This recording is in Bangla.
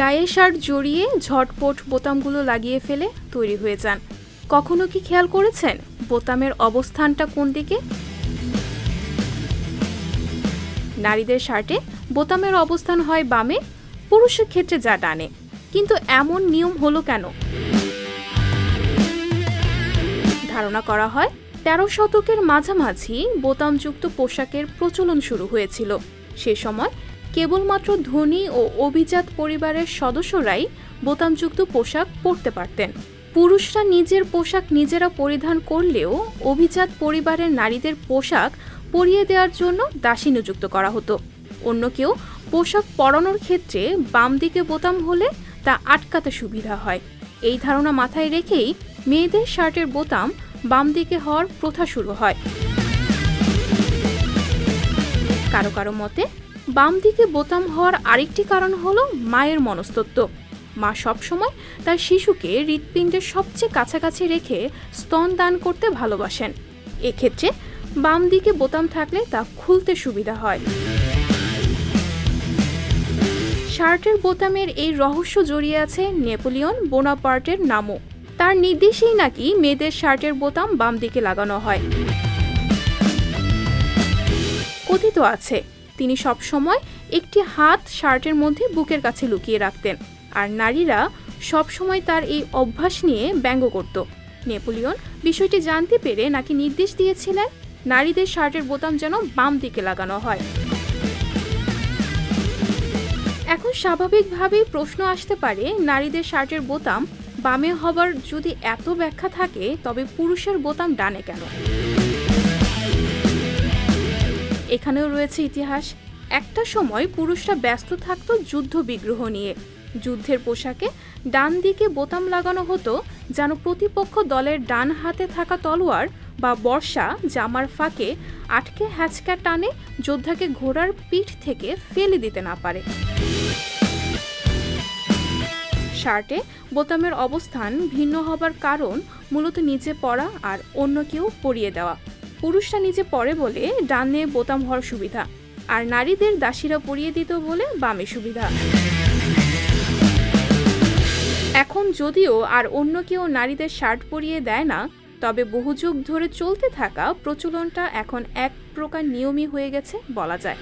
গায়ে শার্ট জড়িয়ে ঝটপট বোতামগুলো লাগিয়ে ফেলে তৈরি হয়ে যান। কখনো কি খেয়াল করেছেন বোতামের অবস্থানটা কোন দিকে? নারীদের শার্টে বোতামের অবস্থান হয় বামে, পুরুষের ক্ষেত্রে যা ডানে। কিন্তু এমন নিয়ম হলো কেন? ধারণা করা হয়, তেরো শতকের মাঝামাঝি বোতামযুক্ত পোশাকের প্রচলন শুরু হয়েছিল। সে সময় কেবলমাত্র ধনী ও অভিজাত পরিবারের সদস্যরাই বোতামযুক্ত পোশাক পরতে পারতেন। পুরুষরা নিজের পোশাক নিজেরা পরিধান করলেও অভিজাত পরিবারের নারীদের পোশাক পরিয়ে দেওয়ার জন্য দাসী নিযুক্ত করা হতো। অন্য কেউ পোশাক পরানোর ক্ষেত্রে বাম দিকে বোতাম হলে তা আটকাতে সুবিধা হয়। এই ধারণা মাথায় রেখেই মেয়েদের শার্টের বোতাম বাম দিকে হওয়ার প্রথা শুরু হয়। কারও কারও মতে বাম দিকে বোতাম হওয়ার আরেকটি কারণ হলো মায়ের মনস্তত্ব মা সবসময় তার শিশুকে হৃৎপিণ্ডের সবচেয়ে কাছাকাছি রেখে স্তন দান করতে ভালোবাসেন। এক্ষেত্রে বাম দিকে বোতাম থাকলে তা খুলতে সুবিধা হয়। শার্টের বোতামের এই রহস্য জড়িয়ে আছে নেপোলিয়ন বোনাপার্টের নামও। তার নির্দেশেই নাকি মেয়েদের শার্টের বোতাম বাম দিকে লাগানো হয়। কথিত আছে তিনি সবসময় একটি হাত শার্টের মধ্যে বুকের কাছে লুকিয়ে রাখতেন। আর নারীরা সবসময় তার এই অভ্যাস নিয়ে ব্যঙ্গ করত। নেপোলিয়ন বিষয়টি জানতে পেরে নাকি নির্দেশ দিয়েছিলেন, নারীদের শার্টের বোতাম যেন বাম দিকে লাগানো হয়। এখন স্বাভাবিকভাবেই প্রশ্ন আসতে পারে, নারীদের শার্টের বোতাম বামে হবার যদি এত ব্যাখ্যা থাকে, তবে পুরুষের বোতাম ডানে কেন? এখানেও রয়েছে ইতিহাস। একটা সময় পুরুষরা ব্যস্ত থাকতো যুদ্ধ বিগ্রহ নিয়ে। যুদ্ধের পোশাকে ডান দিকে বোতাম লাগানো হতো যেন প্রতিপক্ষ দলের ডান হাতে থাকা তলোয়ার বা বর্ষা জামার ফাঁকে আটকে হ্যাচকা টানে যোদ্ধাকে ঘোড়ার পিঠ থেকে ফেলে দিতে না পারে। শার্টে বোতামের অবস্থান ভিন্ন হবার কারণ মূলত নিচে পড়া আর অন্য কেউ পরিয়ে দেওয়া। পুরুষরা নিচে পরে বলে ডানে বোতাম হওয়ার সুবিধা, আর নারীদের দাসীরা পরিয়ে দিত বলে বামে সুবিধা। এখন যদিও আর অন্য কেউ নারীদের শার্ট পরিয়ে দেয় না, তবে বহু যুগ ধরে চলতে থাকা প্রচলনটা এখন এক প্রকার নিয়মই হয়ে গেছে বলা যায়।